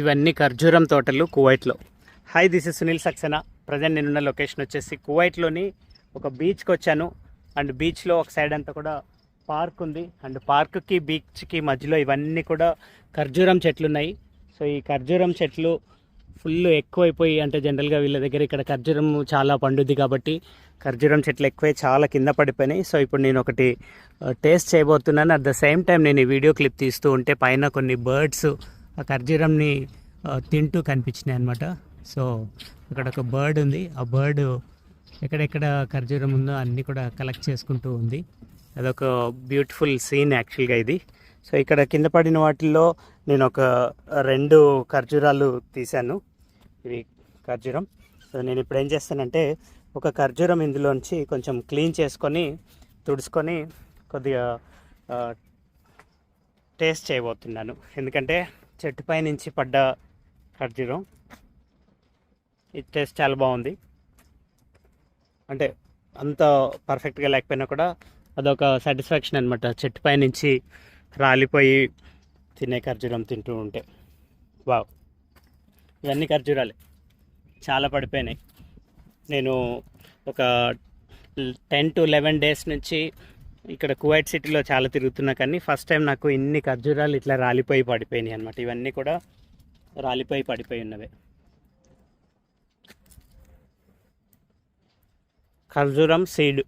ఇవన్నీ ఖర్జూరం తోటలు కువైట్లో. Hi this is Sunil Saxena present నేనున్న లొకేషన్ వచ్చేసి కువైట్లోని ఒక బీచ్కి వచ్చాను. అండ్ బీచ్లో ఒక సైడ్ అంతా కూడా పార్క్ ఉంది. అండ్ పార్క్కి బీచ్కి మధ్యలో ఇవన్నీ కూడా ఖర్జూరం చెట్లు ఉన్నాయి సో ఈ ఖర్జూరం చెట్లు ఫుల్ ఎక్కువైపోయి అంటే జనరల్గా వీళ్ళ దగ్గర ఇక్కడ ఖర్జూరం చాలా పండుద్ది కాబట్టి ఖర్జూరం చెట్లు ఎక్కువై చాలా కింద పడిపోయినాయి. సో ఇప్పుడు నేను ఒకటి uh, టేస్ట్ చేయబోతున్నాను. అట్ ద సేమ్ టైం నేను ఈ వీడియో క్లిప్ తీస్తూ ఉంటే పైన కొన్ని బర్డ్స్ ఆ ఖర్జూరంని తింటూ కనిపించినాయి అనమాట సో అక్కడ ఒక బర్డ్ ఉంది. ఆ బర్డ్ ఎక్కడెక్కడ ఖర్జూరం ఉందో అన్నీ కూడా కలెక్ట్ చేసుకుంటూ ఉంది. అదొక బ్యూటిఫుల్ సీన్ యాక్చువల్గా ఇది. సో ఇక్కడ కింద పడిన వాటిల్లో నేను ఒక రెండు ఖర్జూరాలు తీశాను. ఇవి ఖర్జూరం. సో నేను ఇప్పుడు ఏం చేస్తానంటే ఒక ఖర్జూరం ఇందులోంచి కొంచెం క్లీన్ చేసుకొని తుడుచుకొని కొద్దిగా టేస్ట్ చేయబోతున్నాను. ఎందుకంటే చెట్టుపై నుంచి పడ్డ ఖర్జూరం. ఇది టేస్ట్ చాలా బాగుంది. అంటే అంత పర్ఫెక్ట్గా లేకపోయినా కూడా అదొక సాటిస్ఫాక్షన్ అనమాట చెట్టుపై నుంచి రాలిపోయి తినే ఖర్జూరం తింటూ ఉంటే. వావ్. ఇవన్నీ ఖర్జూరాలే. చాలా పడిపోయినాయి. నేను ఒక టెన్ టు లెవెన్ డేస్ నుంచి ఇక్కడ కువైట్ సిటీలో చాలా తిరుగుతున్నా కానీ ఫస్ట్ టైం నాకు ఇన్ని ఖర్జూరాలు ఇట్లా రాలిపోయి పడిపోయినాయి అనమాట ఇవన్నీ కూడా రాలిపోయి పడిపోయి ఉన్నవే. ఖర్జూరం సీడ్.